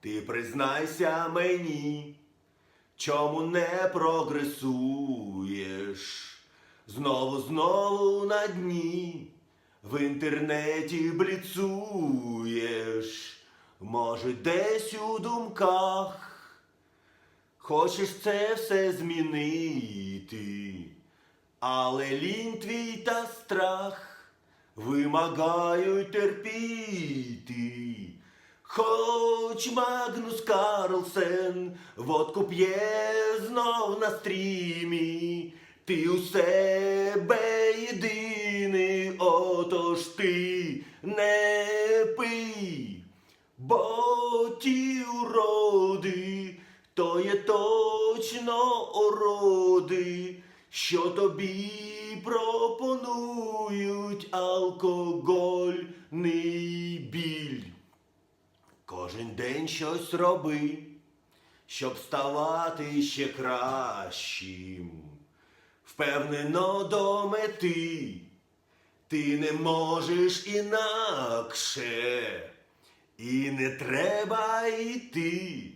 Ти признайся мені, чому не прогресуєш? Знову, знову на дні в інтернеті бліцуєш, може, десь у думках. Хочеш це все змінити, але лінь твій та страх вимагають терпіти. Хоч Магнус Карлсен водку п'є знов на стрімі, ти у себе єдиний, отож ти не пий, бо ті уроди, то є точно ороди, що тобі пропонують алкогольний біль. Кожен день щось роби, щоб ставати ще кращим. Впевнено до мети, ти не можеш інакше, і не треба йти.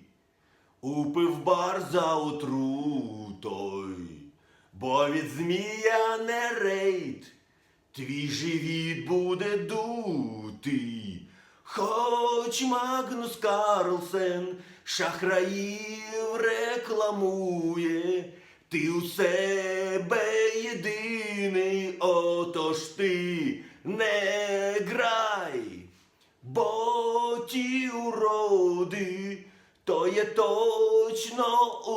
Упив бар за отрутою, бо від змія не рейд, твій живіт буде дутий. Хоч Магнус Карлсен шахраїв рекламує, ти у себе єдиний, отож ти не грай, бо ті уроди, то є точно уроди.